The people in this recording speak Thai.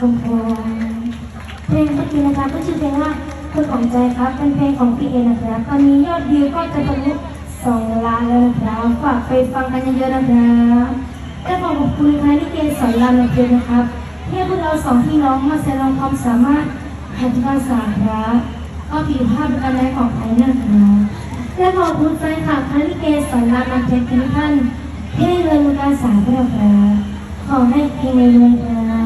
คำพงเพลงเมื่อกี้นะคะก็ชื่อเพลงว่าคุอของใจครับ เป็นเพลงของพี่เอนะครับตอนนี้ยอดวิวก็จะทะลุสองล้านแล้วนะครับฝากไปฟังกันเยอะๆนะครับและขอขอบคุณค่ะที่เกสอนรามเพียนะครับที่พวกเราสองพี่น้องมาแสดงความสามารถหัดภาษาครับก็ผิวภาพปการแสดงของไทยนะครับและขอบคุณใจค่ะที่เกสอนรามเพียทุกท่านที่เรียนการสาเครับขอให้เพลงในดวงใจ